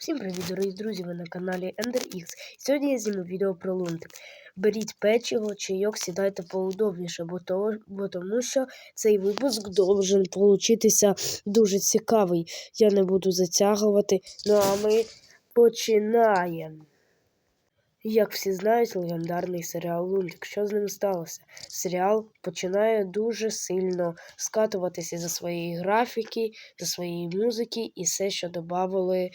Всім привіт, дорогі друзі! Ви на каналі EnderX. Сьогодні я зніму відео про лунтик. Беріть печиво, чайок, сідайте поудобніше, бо, то, бо тому що цей випуск должен получитися дуже цікавий. Я не буду затягувати. Ну а ми починаємо. Як всі знають, легендарний серіал Лунтик. Що з ним сталося? Серіал починає дуже сильно скатуватися за своєї графіки, за своєї музики і все, що додавали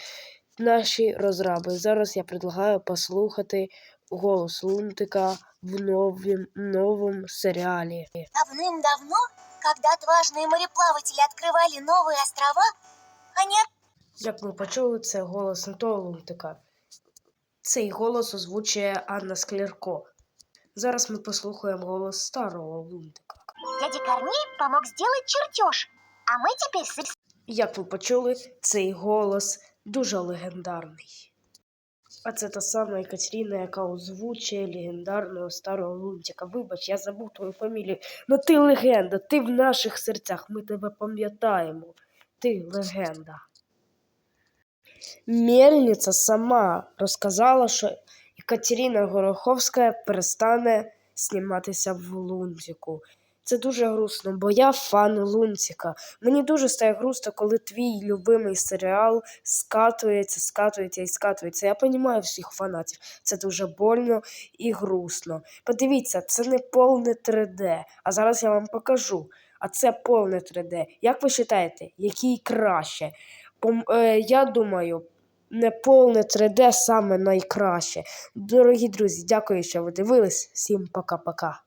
наші розраби. Зараз я предлагаю послухати голос Лунтика в новім, новому серіалі. Давным-давно, когда отважные мореплаватели открывали новые острова, они Як ми почули, це голос не того Лунтика. Цей голос озвучує Анна Склярко. Зараз ми послухаємо голос старого Лунтика. дядя Корней помог сделать чертеж, а мы теперь с Як ви почули, цей голос дуже легендарний. А це та сама Екатерина, яка озвучує легендарного старого Лунтика. Вибач, я забув твою фамілію. Ну ти легенда, ти в наших серцях, ми тебе пам'ятаємо. Ти легенда. Мельниця сама розказала, що Екатерина Гороховська перестане зніматися в Лунтику. Це дуже грустно, бо я фан Лунтика. Мені дуже стає грустно, коли твій любимий серіал скатується, скатується і скатується. Я розумію всіх фанатів. Це дуже больно і грустно. Подивіться, це не повне 3D. А зараз я вам покажу. А це повне 3D. Як ви вважаєте, який краще? Пом- е, я думаю, не повне 3D саме найкраще. Дорогі друзі, дякую, що ви дивились. Всім пока-пока.